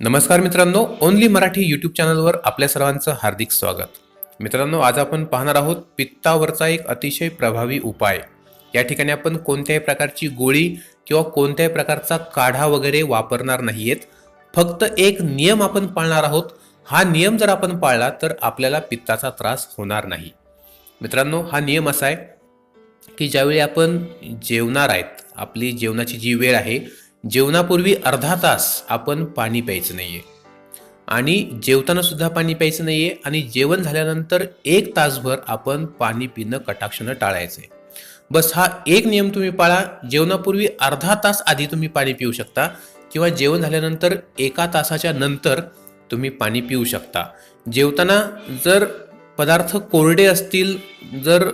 नमस्कार मित्रांनो only Marathi YouTube चॅनलवर आपल्या सर्वांचं हार्दिक स्वागत. मित्रांनो आज आपण पाहणार आहोत पित्तावरचा एक अतिशय प्रभावी उपाय. या ठिकाणी आपण कोणत्याही प्रकारची गोळी किंवा कोणत्याही प्रकारचा काढा वगैरे वापरणार नाहीयेत. फक्त एक नियम आपण पाळणार आहोत. हा नियम जर आपण पाळला तर आपल्याला पित्ताचा त्रास होणार नाही. मित्रांनो हा नियम असा आहे की ज्यावेळी आपण जेवणार आहेत आपली जेवणाची जी वेळ आहे जेवणापूर्वी अर्धा तास आपण पाणी प्यायचं नाही आहे आणि जेवताना सुद्धा पाणी प्यायचं नाही आहे आणि जेवण झाल्यानंतर एक तासभर आपण पाणी पिणं कटाक्षानं टाळायचं आहे बस हा एक नियम तुम्ही पाळा जेवणापूर्वी अर्धा तास आधी तुम्ही पाणी पिऊ शकता किंवा जेवण झाल्यानंतर एका तासाच्या नंतर तुम्ही पाणी पिऊ शकता. जेवताना जर पदार्थ कोरडे असतील जर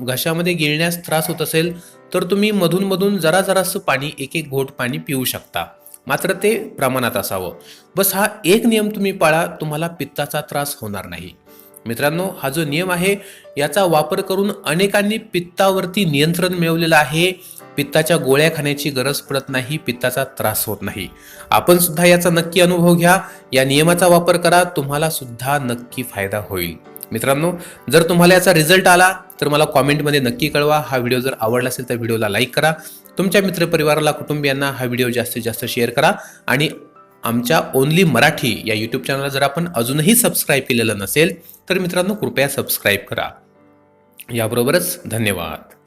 घशामध्ये गिळण्यास त्रास होत असेल तर तुम्ही मधूनमधून जरा जरासं पाणी एक एक घोट पाणी पिऊ शकता. मात्र ते प्रमाणात असावं. बस हा एक नियम तुम्ही पाळा तुम्हाला पित्ताचा त्रास होणार नाही. मित्रांनो हा जो नियम आहे याचा वापर करून अनेकांनी पित्तावरती नियंत्रण मिळवलेलं आहे. पित्ताच्या गोळ्या खाण्याची गरज पडत नाही पित्ताचा त्रास होत नाही. आपण सुद्धा याचा नक्की अनुभव घ्या. या नियमाचा वापर करा तुम्हाला सुद्धा नक्की फायदा होईल. मित्रांनो जर तुम्हाला याचा रिझल्ट आला तर मला कॉमेंटमध्ये नक्की कळवा. हा व्हिडिओ जर आवडला असेल तर व्हिडिओला लाईक करा. तुमच्या मित्रपरिवाराला कुटुंबियांना हा व्हिडिओ जास्तीत जास्त शेअर करा. आणि आमच्या ओनली मराठी या यूट्यूब चॅनलला जर आपण अजूनही सबस्क्राईब केलेलं नसेल तर मित्रांनो कृपया सबस्क्राईब करा. याबरोबरच धन्यवाद.